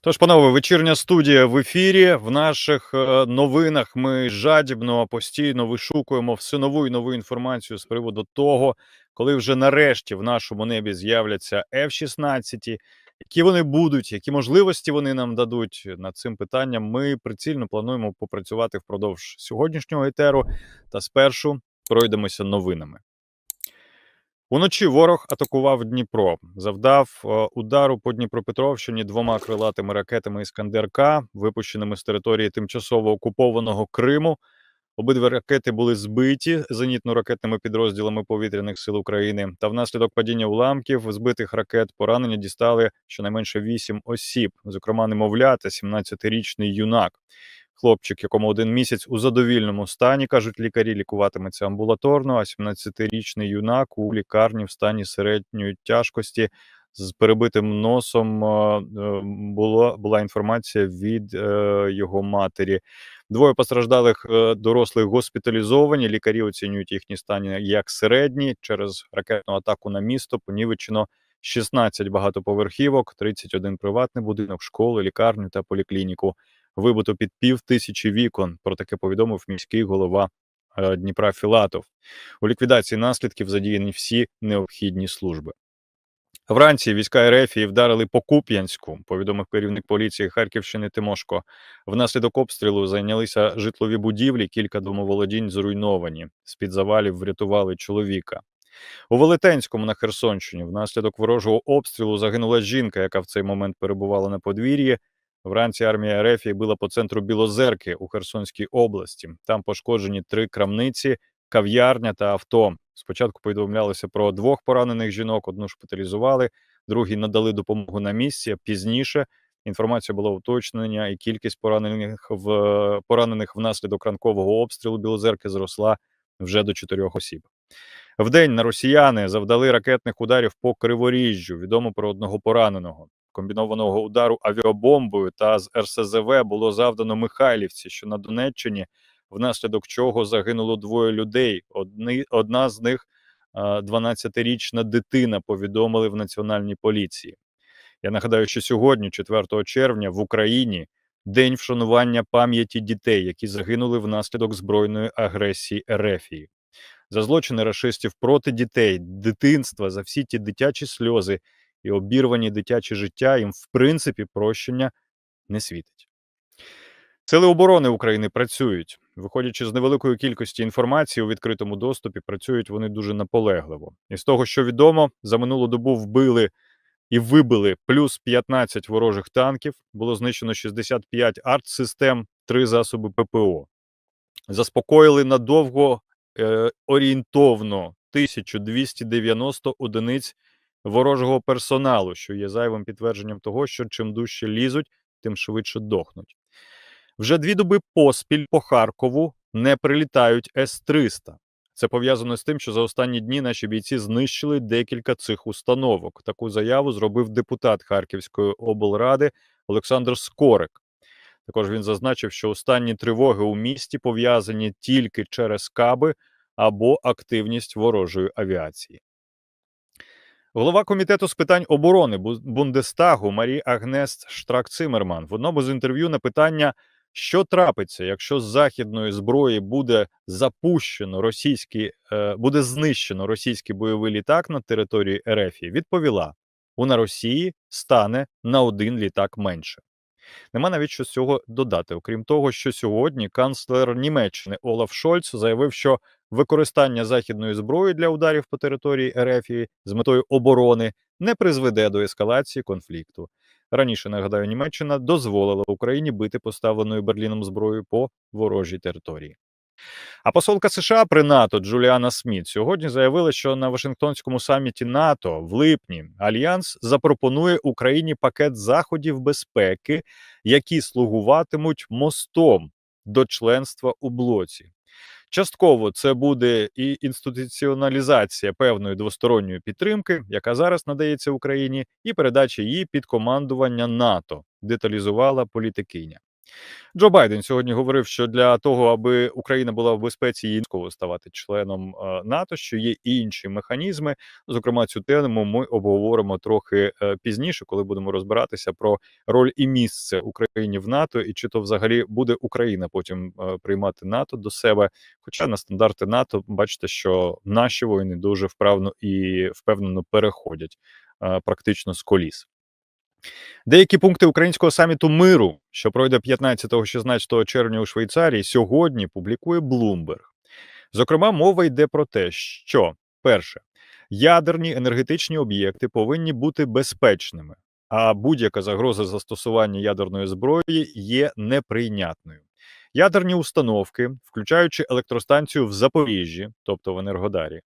Тож, панове, вечірня студія в ефірі. В наших е, новинах ми жадібно постійно вишукуємо все нову і нову інформацію з приводу того, коли вже нарешті в нашому небі з'являться F-16, які вони будуть, які можливості вони нам дадуть над цим питанням. Ми прицільно плануємо попрацювати впродовж сьогоднішнього етеру. Та спершу пройдемося новинами. Уночі ворог атакував Дніпро, завдав е, удару по Дніпропетровщині двома крилатими ракетами Іскандер-К, випущеними з території тимчасово окупованого Криму. Обидві ракети були збиті зенітно-ракетними підрозділами повітряних сил України. Та внаслідок падіння уламків збитих ракет поранення дістали щонайменше вісім осіб, зокрема немовля та 17-річний юнак. Хлопчик, якому один місяць у задовільному стані, кажуть лікарі, лікуватиметься амбулаторно. А 17-річний юнак у лікарні в стані середньої тяжкості з перебитим носом е, е, було, була інформація від е, його матері. Двоє постраждалих е, дорослих госпіталізовані. Лікарі оцінюють їхні стані як середні через ракетну атаку на місто. Понівечено 16 багатоповерхівок, 31 приватний будинок, школи, лікарню та поліклініку вибито під пів тисячі вікон. Про таке повідомив міський голова е, Дніпра Філатов. У ліквідації наслідків задіяні всі необхідні служби. Вранці війська РФ вдарили по Куп'янську, повідомив керівник поліції Харківщини Тимошко. Внаслідок обстрілу зайнялися житлові будівлі, кілька домоволодінь зруйновані. З під завалів врятували чоловіка. У Велетенському на Херсонщині внаслідок ворожого обстрілу загинула жінка, яка в цей момент перебувала на подвір'ї. Вранці армія РФ била по центру Білозерки у Херсонській області. Там пошкоджені три крамниці, кав'ярня та авто. Спочатку повідомлялося про двох поранених жінок, одну шпиталізували, другій надали допомогу на місці. Пізніше інформація була уточнення, і кількість поранених в поранених внаслідок ранкового обстрілу Білозерки зросла вже до чотирьох осіб. Вдень на росіяни завдали ракетних ударів по Криворіжжю. Відомо про одного пораненого. Комбінованого удару авіабомбою та з РСЗВ було завдано Михайлівці, що на Донеччині, внаслідок чого загинуло двоє людей. Одні, одна з них 12-річна дитина. Повідомили в національній поліції. Я нагадаю, що сьогодні, 4 червня, в Україні день вшанування пам'яті дітей, які загинули внаслідок збройної агресії Ерефії. За злочини рашистів проти дітей, дитинства, за всі ті дитячі сльози і обірвані дитячі життя їм, в принципі, прощення не світить. Сили оборони України працюють, виходячи з невеликої кількості інформації у відкритому доступі, працюють вони дуже наполегливо. І з того, що відомо, за минулу добу вбили і вибили плюс 15 ворожих танків, було знищено 65 арт-систем, 3 засоби ППО. Заспокоїли надовго е, орієнтовно 1290 одиниць ворожого персоналу, що є зайвим підтвердженням того, що чим дужче лізуть, тим швидше дохнуть. Вже дві доби поспіль по Харкову не прилітають С-300. Це пов'язано з тим, що за останні дні наші бійці знищили декілька цих установок. Таку заяву зробив депутат Харківської облради Олександр Скорик. Також він зазначив, що останні тривоги у місті пов'язані тільки через каби або активність ворожої авіації. Голова комітету з питань оборони Бундестагу Марі Агнест Штрак Цимерман в одному з інтерв'ю на питання, що трапиться, якщо з західної зброї буде запущено російський, е, буде знищено російський бойовий літак на території РФ, відповіла: у на Росії стане на один літак менше. Нема навіть що з цього додати. Окрім того, що сьогодні канцлер Німеччини Олаф Шольц заявив, що використання західної зброї для ударів по території РФ з метою оборони не призведе до ескалації конфлікту. Раніше нагадаю, Німеччина дозволила Україні бити поставленою Берліном зброєю по ворожій території. А посолка США при НАТО Джуліана Сміт сьогодні заявила, що на Вашингтонському саміті НАТО в липні Альянс запропонує Україні пакет заходів безпеки, які слугуватимуть мостом до членства у блоці. Частково це буде і інституціоналізація певної двосторонньої підтримки, яка зараз надається Україні, і передача її під командування НАТО, деталізувала політикиня. Джо Байден сьогодні говорив, що для того, аби Україна була в безпеці, їй обов'язково ставати членом е, НАТО, що є інші механізми. Зокрема, цю тему ми обговоримо трохи е, пізніше, коли будемо розбиратися про роль і місце України в НАТО, і чи то взагалі буде Україна потім е, приймати НАТО до себе. Хоча на стандарти НАТО бачите, що наші воїни дуже вправно і впевнено переходять практично з коліс. Деякі пункти українського саміту миру, що пройде 15-16 червня у Швейцарії, сьогодні публікує Bloomberg. Зокрема, мова йде про те, що перше, ядерні енергетичні об'єкти повинні бути безпечними, а будь-яка загроза застосування ядерної зброї є неприйнятною. Ядерні установки, включаючи електростанцію в Запоріжжі, тобто в Енергодарі,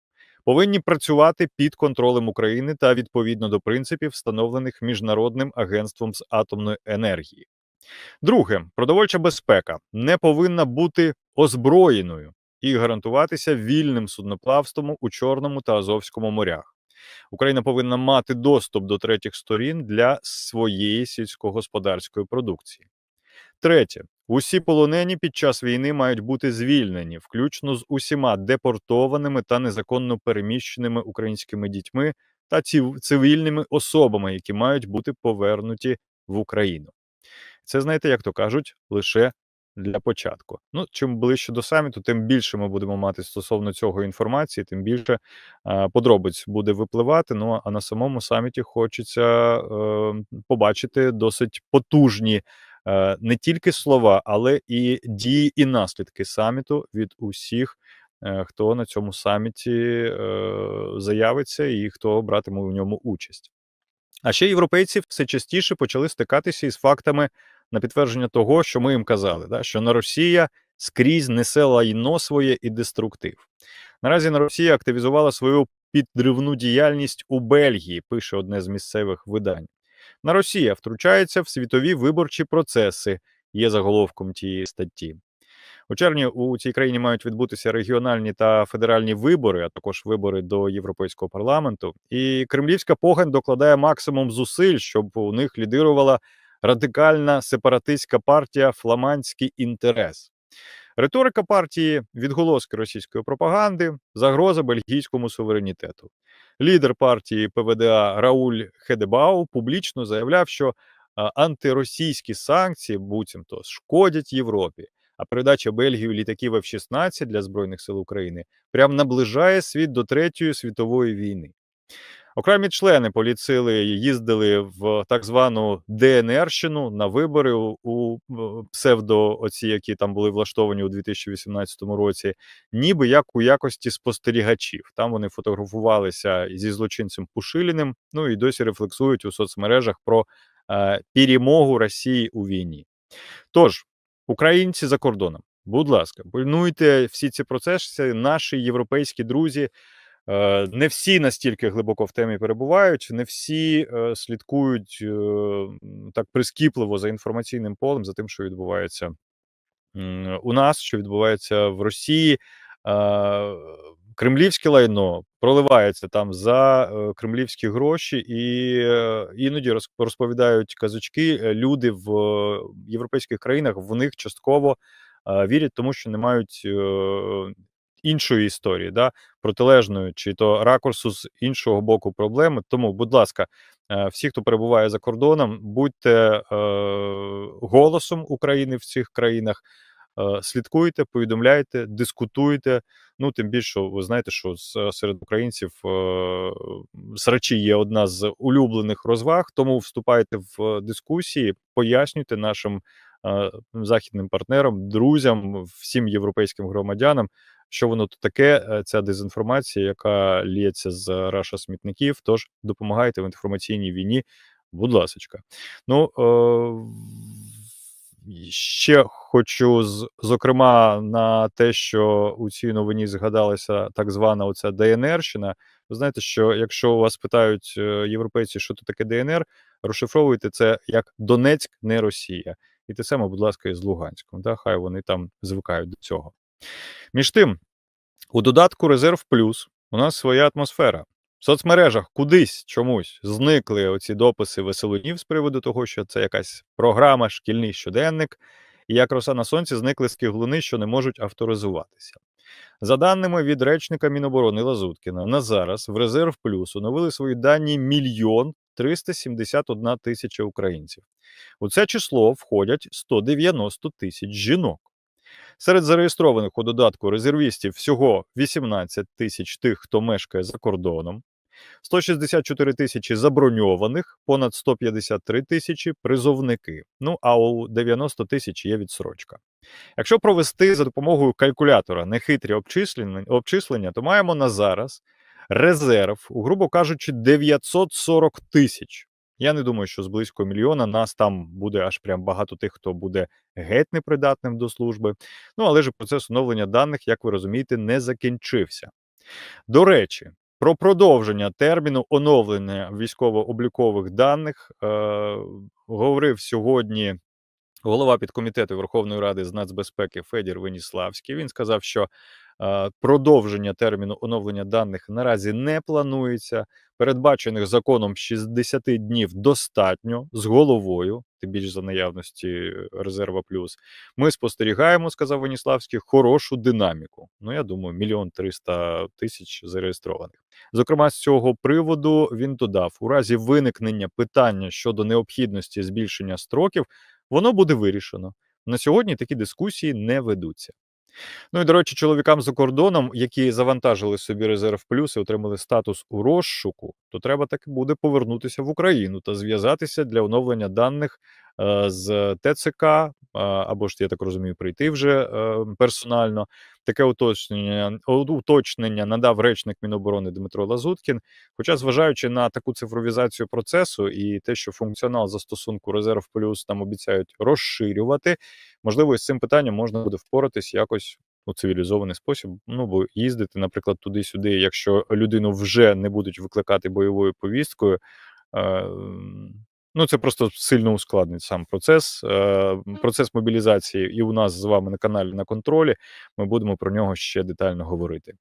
повинні працювати під контролем України та відповідно до принципів, встановлених міжнародним агентством з атомної енергії. Друге, продовольча безпека не повинна бути озброєною і гарантуватися вільним судноплавством у Чорному та Азовському морях. Україна повинна мати доступ до третіх сторін для своєї сільськогосподарської продукції. Третє, усі полонені під час війни мають бути звільнені, включно з усіма депортованими та незаконно переміщеними українськими дітьми та цивільними особами, які мають бути повернуті в Україну. Це знаєте, як то кажуть, лише для початку. Ну, чим ближче до саміту, тим більше ми будемо мати стосовно цього інформації, тим більше е, подробиць буде випливати. Ну а на самому саміті хочеться е, побачити досить потужні не тільки слова, але і дії і наслідки саміту від усіх. е, Хто на цьому саміті е, заявиться і хто братиме у ньому участь. А ще європейці все частіше почали стикатися із фактами на підтвердження того, що ми їм казали, да, що на Росія скрізь несе лайно своє і деструктив. Наразі на Росія активізувала свою підривну діяльність у Бельгії, пише одне з місцевих видань. На Росія втручається в світові виборчі процеси, є заголовком тієї статті. У червні у цій країні мають відбутися регіональні та федеральні вибори, а також вибори до Європейського парламенту. І кремлівська погань докладає максимум зусиль, щоб у них лідирувала радикальна сепаратистська партія Фламандський інтерес. Риторика партії відголоски російської пропаганди, загроза бельгійському суверенітету. Лідер партії ПВДА Рауль Хедебау публічно заявляв, що антиросійські санкції буцімто шкодять Європі. А передача Бельгії літаків F-16 для збройних сил України прям наближає світ до третьої світової війни. Окремі члени поліцили їздили в так звану ДНРщину на вибори у, псевдо, оці, які там були влаштовані у 2018 році, ніби як у якості спостерігачів. Там вони фотографувалися зі злочинцем Пушиліним. Ну і досі рефлексують у соцмережах про е, перемогу Росії у війні. Тож, українці за кордоном, будь ласка, пильнуйте всі ці процеси, наші європейські друзі. Не всі настільки глибоко в темі перебувають, не всі е, слідкують е, так прискіпливо за інформаційним полем, за тим, що відбувається у нас, що відбувається в Росії. Кремлівське лайно проливається там за е, кремлівські гроші, і іноді розповідають казочки. Люди в європейських країнах в них частково вірять, тому що не мають іншої історії, да, протилежної, чи то ракурсу з іншого боку проблеми. Тому, будь ласка, е, всі, хто перебуває за кордоном, будьте е, голосом України в цих країнах. Е, слідкуйте, повідомляйте, дискутуйте. Ну тим більше, ви знаєте, що серед українців е, срачі є одна з улюблених розваг. Тому вступайте в дискусії, пояснюйте нашим е, західним партнерам, друзям, всім європейським громадянам, що воно тут таке, е, ця дезінформація, яка лється з раша смітників. Тож допомагайте в інформаційній війні, будь ласочка. Ну е, ще хочу зокрема на те, що у цій новині згадалася так звана оця ДНРщина. Ви знаєте, що якщо вас питають е, європейці, що то таке ДНР, розшифровуйте це як Донецьк, не Росія. І те саме, будь ласка, із Луганськом. Да? Хай вони там звикають до цього. Між тим, у додатку Резерв Плюс у нас своя атмосфера. В соцмережах кудись чомусь зникли оці дописи веселунів з приводу того, що це якась програма, шкільний щоденник. і як роса на сонці зникли скиглуни, що не можуть авторизуватися. За даними від речника Міноборони Лазуткіна, на зараз в резерв плюс оновили свої дані мільйон 371 тисяча українців. У це число входять 190 тисяч жінок. Серед зареєстрованих у додатку резервістів всього 18 тисяч тих, хто мешкає за кордоном, 164 тисячі заброньованих, понад 153 тисячі призовники. Ну а у 90 тисяч є відсрочка. Якщо провести за допомогою калькулятора нехитрі обчислення, то маємо на зараз резерв, грубо кажучи, 940 тисяч. Я не думаю, що з близько мільйона нас там буде аж прям багато тих, хто буде геть непридатним до служби. Ну але ж процес оновлення даних, як ви розумієте, не закінчився. До речі, про продовження терміну оновлення військово-облікових даних е, говорив сьогодні голова підкомітету Верховної Ради з нацбезпеки Федір Веніславський. Він сказав, що продовження терміну оновлення даних наразі не планується. Передбачених законом 60 днів достатньо з головою, тим більш за наявності резерва плюс. Ми спостерігаємо, сказав Веніславський, хорошу динаміку. Ну, я думаю, мільйон триста тисяч зареєстрованих. Зокрема, з цього приводу він додав: у разі виникнення питання щодо необхідності збільшення строків, воно буде вирішено. На сьогодні такі дискусії не ведуться. Ну і до речі, чоловікам за кордоном, які завантажили собі резерв плюс і отримали статус у розшуку, то треба так буде повернутися в Україну та зв'язатися для оновлення даних е, з ТЦК, або ж я так розумію, прийти вже е, персонально. Таке уточнення уточнення надав речник Міноборони Дмитро Лазуткін. Хоча, зважаючи на таку цифровізацію процесу і те, що функціонал застосунку резерв плюс там обіцяють розширювати, можливо, із цим питанням можна буде впоратись якось у цивілізований спосіб. Ну бо їздити, наприклад, туди-сюди, якщо людину вже не будуть викликати бойовою повісткою. Ну, це просто сильно ускладнить сам процес. Е, Процес мобілізації і у нас з вами на каналі на контролі. Ми будемо про нього ще детально говорити.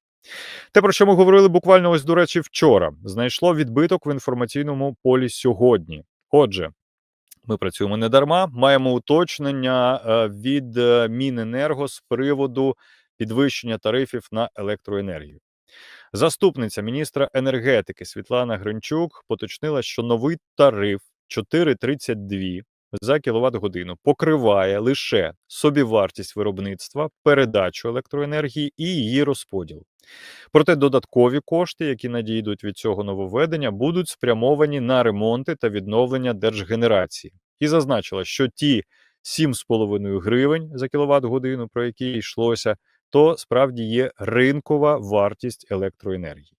Те, про що ми говорили буквально ось, до речі, вчора, знайшло відбиток в інформаційному полі сьогодні. Отже, ми працюємо не дарма, маємо уточнення е, від е, Міненерго з приводу підвищення тарифів на електроенергію. Заступниця міністра енергетики Світлана Гринчук поточнила, що новий тариф 4,32 за кіловат годину покриває лише собівартість виробництва, передачу електроенергії і її розподіл. Проте додаткові кошти, які надійдуть від цього нововведення, будуть спрямовані на ремонти та відновлення держгенерації. І зазначила, що ті 7,5 гривень за кіловат годину, про які йшлося, то справді є ринкова вартість електроенергії.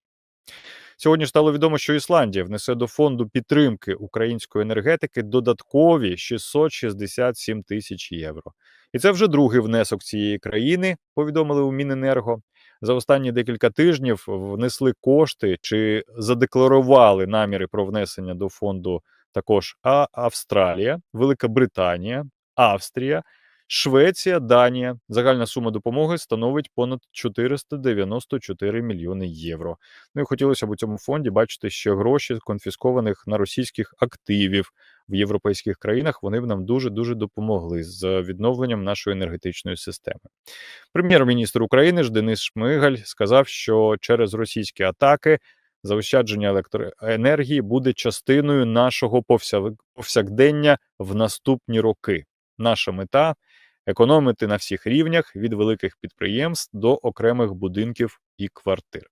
Сьогодні стало відомо, що Ісландія внесе до фонду підтримки української енергетики додаткові 667 тисяч євро. І це вже другий внесок цієї країни. Повідомили у Міненерго. За останні декілька тижнів внесли кошти чи задекларували наміри про внесення до фонду також Австралія, Велика Британія, Австрія. Швеція, Данія. Загальна сума допомоги становить понад 494 мільйони євро. Ну і хотілося б у цьому фонді бачити ще гроші конфіскованих на російських активів в європейських країнах. Вони б нам дуже дуже допомогли з відновленням нашої енергетичної системи. Прем'єр-міністр України ж Денис Шмигаль сказав, що через російські атаки. Заощадження електроенергії буде частиною нашого повсякдення в наступні роки. Наша мета економити на всіх рівнях від великих підприємств до окремих будинків і квартир.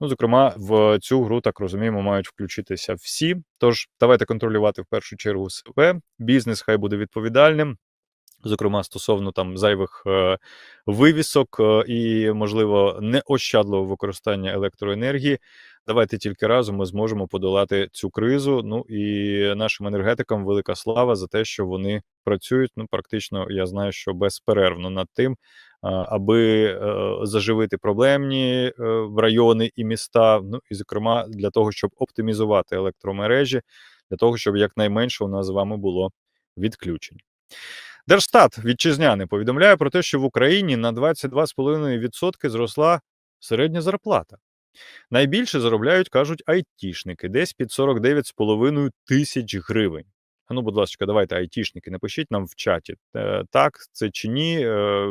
Ну, зокрема, в цю гру так розуміємо, мають включитися всі. Тож давайте контролювати в першу чергу себе. Бізнес хай буде відповідальним. Зокрема, стосовно там зайвих е, вивісок е, і, можливо, неощадливого використання електроенергії. Давайте тільки разом ми зможемо подолати цю кризу. Ну і нашим енергетикам велика слава за те, що вони працюють. Ну, практично я знаю, що безперервно над тим, аби е, заживити проблемні е, райони і міста. Ну і зокрема для того, щоб оптимізувати електромережі, для того, щоб якнайменше у нас з вами було відключень. Держстат вітчизняний повідомляє про те, що в Україні на 22,5% зросла середня зарплата. Найбільше заробляють, кажуть, айтішники, десь під 49,5 тисяч гривень. Ну, будь ласка, давайте, айтішники, напишіть нам в чаті, е, так це чи ні. Е,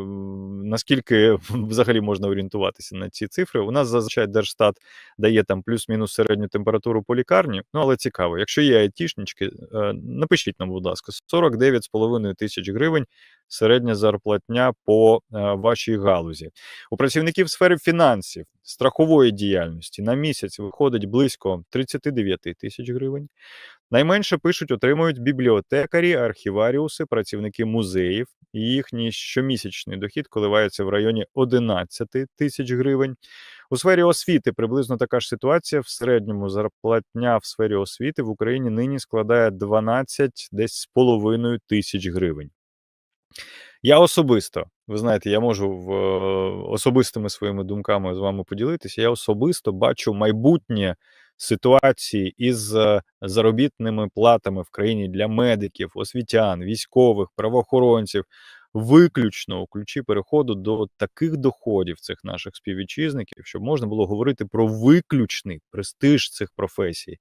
наскільки взагалі можна орієнтуватися на ці цифри? У нас зазвичай Держстат дає там плюс-мінус середню температуру по лікарні. Ну але цікаво, якщо є айтішнички, е, напишіть нам, будь ласка, 49,5 тисяч гривень. Середня зарплатня по вашій галузі. У працівників сфери фінансів, страхової діяльності на місяць виходить близько 39 тисяч гривень. Найменше пишуть, отримують бібліотекарі, архіваріуси, працівники музеїв. Їхній щомісячний дохід коливається в районі 11 тисяч гривень. У сфері освіти приблизно така ж ситуація. В середньому зарплатня в сфері освіти в Україні нині складає 12 десь з половиною тисяч гривень. Я особисто, ви знаєте, я можу в, особистими своїми думками з вами поділитися. Я особисто бачу майбутнє ситуації із е, заробітними платами в країні для медиків, освітян, військових, правоохоронців, виключно у ключі переходу до таких доходів цих наших співвітчизників, щоб можна було говорити про виключний престиж цих професій,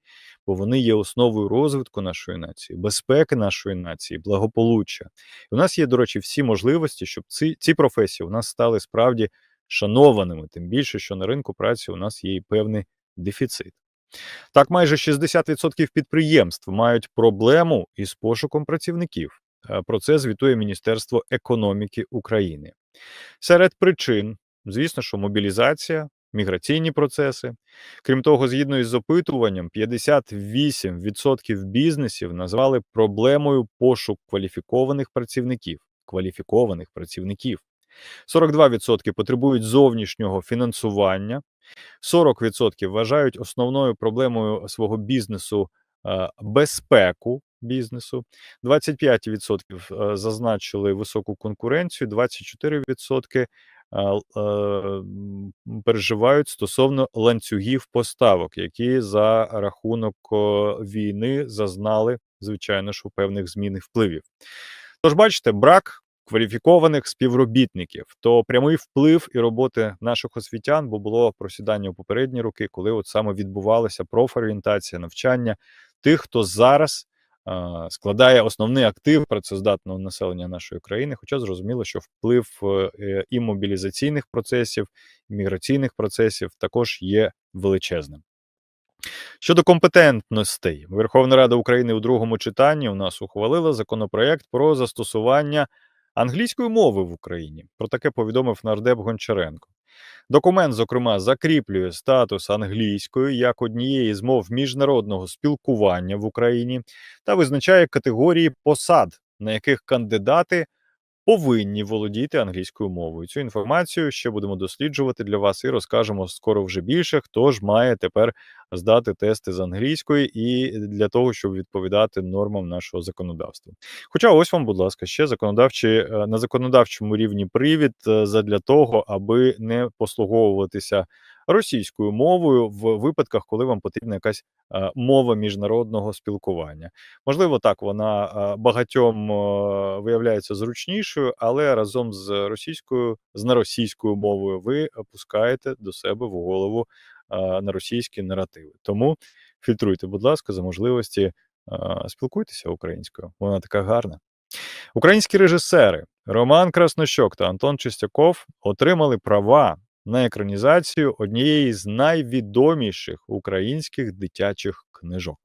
бо вони є основою розвитку нашої нації, безпеки нашої нації, благополуччя. І у нас є, до речі, всі можливості, щоб ці, ці професії у нас стали справді шанованими, тим більше, що на ринку праці у нас є і певний дефіцит. Так, майже 60% підприємств мають проблему із пошуком працівників. Е, про це звітує Міністерство економіки України. Серед причин, звісно, що мобілізація, міграційні процеси. Крім того, згідно із опитуванням, 58% бізнесів назвали проблемою пошук кваліфікованих працівників. Кваліфікованих працівників. 42% потребують зовнішнього фінансування, 40% вважають основною проблемою свого бізнесу е, безпеку бізнесу, 25% е, зазначили високу конкуренцію, 24% е, переживають стосовно ланцюгів поставок, які за рахунок війни зазнали, звичайно ж, у певних змінних впливів. Тож, бачите, брак кваліфікованих співробітників, то прямий вплив і роботи наших освітян, бо було просідання у попередні роки, коли от саме відбувалася профорієнтація, навчання тих, хто зараз складає основний актив працездатного населення нашої країни. Хоча зрозуміло, що вплив е, і мобілізаційних процесів, і міграційних процесів також є величезним. Щодо компетентностей, Верховна Рада України у другому читанні у нас ухвалила законопроект про застосування англійської мови в Україні. Про таке повідомив нардеп Гончаренко. Документ, зокрема, закріплює статус англійської як однієї з мов міжнародного спілкування в Україні та визначає категорії посад, на яких кандидати повинні володіти англійською мовою. Цю інформацію ще будемо досліджувати для вас і розкажемо скоро вже більше. Хто ж має тепер здати тести з англійської і для того, щоб відповідати нормам нашого законодавства. Хоча ось вам, будь ласка, ще законодавчі е, на законодавчому рівні привід е, задля того, аби не послуговуватися російською мовою в випадках, коли вам потрібна якась е, мова міжнародного спілкування. Можливо, так вона е, багатьом е, виявляється зручнішою, але разом з російською, з неросійською мовою ви опускаєте до себе в голову на російські наративи. Тому фільтруйте, будь ласка, за можливості спілкуйтеся українською. Вона така гарна. Українські режисери Роман Краснощок та Антон Чистяков отримали права на екранізацію однієї з найвідоміших українських дитячих книжок.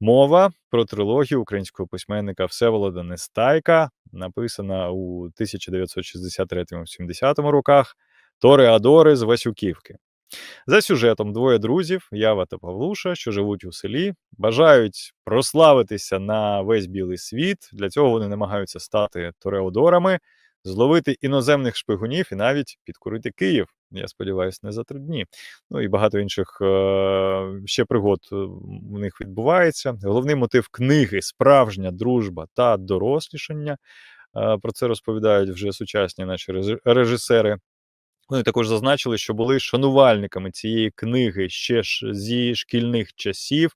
Мова про трилогію українського письменника Всеволода Нестайка, написана у 1963-70 роках Тори Адори з Васюківки. За сюжетом двоє друзів, Ява та Павлуша, що живуть у селі, бажають прославитися на весь білий світ. Для цього вони намагаються стати тореодорами, зловити іноземних шпигунів і навіть підкурити Київ. Я сподіваюся, не за три дні. Ну і багато інших е ще пригод е, у них відбувається. Головний мотив книги справжня дружба та дорослішання. Е про це розповідають вже сучасні наші режисери. Вони також зазначили, що були шанувальниками цієї книги ще ж зі шкільних часів.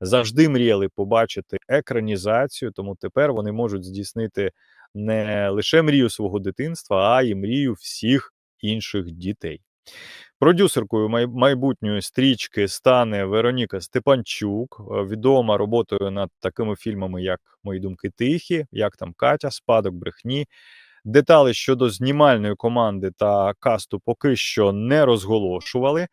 Завжди мріяли побачити екранізацію, тому тепер вони можуть здійснити не лише мрію свого дитинства, а й мрію всіх інших дітей. Продюсеркою майбутньої стрічки стане Вероніка Степанчук, е, відома роботою над такими фільмами, як Мої думки тихі, як там Катя, Спадок брехні. Деталі щодо знімальної команди та касту поки що не розголошували.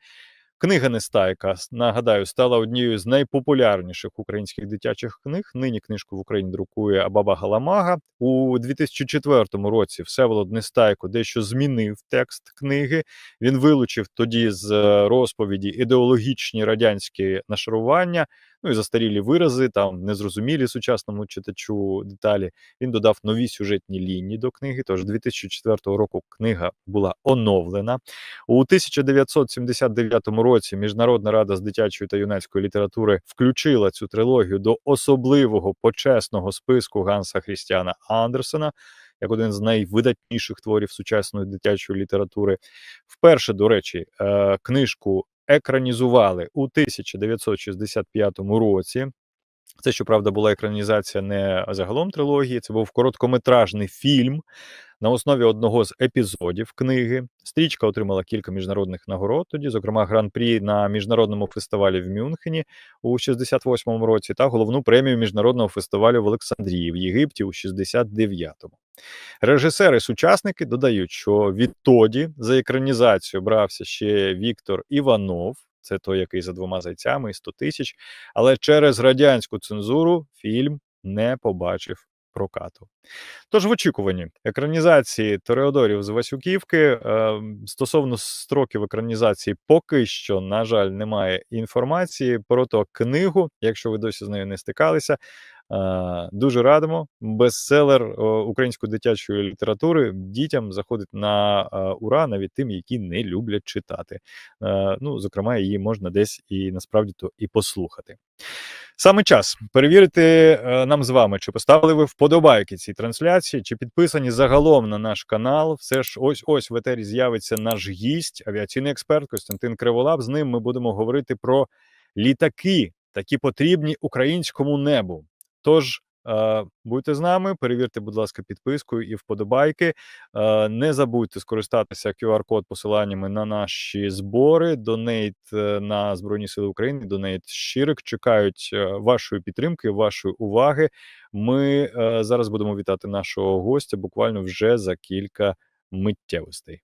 Книга Нестайка, нагадаю, стала однією з найпопулярніших українських дитячих книг. Нині книжку в Україні друкує Абаба Галамага. У 2004 році Всеволод Нестайко дещо змінив текст книги. Він вилучив тоді з е, розповіді ідеологічні радянські нашарування, ну і застарілі вирази, там незрозумілі сучасному читачу деталі. Він додав нові сюжетні лінії до книги. Тож 2004 року книга була оновлена. У 1979 році Міжнародна рада з дитячої та юнацької літератури включила цю трилогію до особливого почесного списку Ганса Хрістіана Андерсена як один з найвидатніших творів сучасної дитячої літератури. Вперше, до речі, е, книжку екранізували у 1965 році. Це, щоправда, була екранізація не загалом трилогії, це був короткометражний фільм на основі одного з епізодів книги. Стрічка отримала кілька міжнародних нагород тоді, зокрема гран-прі на міжнародному фестивалі в Мюнхені у 68-му році та головну премію міжнародного фестивалю в Олександрії в Єгипті у 69-му. Режисери-сучасники додають, що відтоді за екранізацію брався ще Віктор Іванов. Це той, який за двома зайцями і 100 тисяч. Але через радянську цензуру фільм не побачив прокату. Тож в очікуванні екранізації Тореодорів з Васюківки е, стосовно строків екранізації, поки що, на жаль, немає інформації. Про книгу, якщо ви досі з нею не стикалися, дуже радимо. Бестселер е, української дитячої літератури дітям заходить на е, ура, навіть тим, які не люблять читати. Е, ну, зокрема, її можна десь і насправді то і послухати. Саме час перевірити е, нам з вами, чи поставили ви вподобайки цій трансляції, чи підписані загалом на наш канал. Все ж ось ось в етері з'явиться наш гість, авіаційний експерт Костянтин Криволап. З ним ми будемо говорити про літаки, такі потрібні українському небу. Тож е, будьте з нами, перевірте, будь ласка, підпискою і вподобайки. Е, не забудьте скористатися QR-код посиланнями на наші збори. Донейт е, на Збройні Сили України. Донейт Щирик чекають вашої підтримки, вашої уваги. Ми зараз будемо вітати нашого гостя буквально вже за кілька миттєвостей.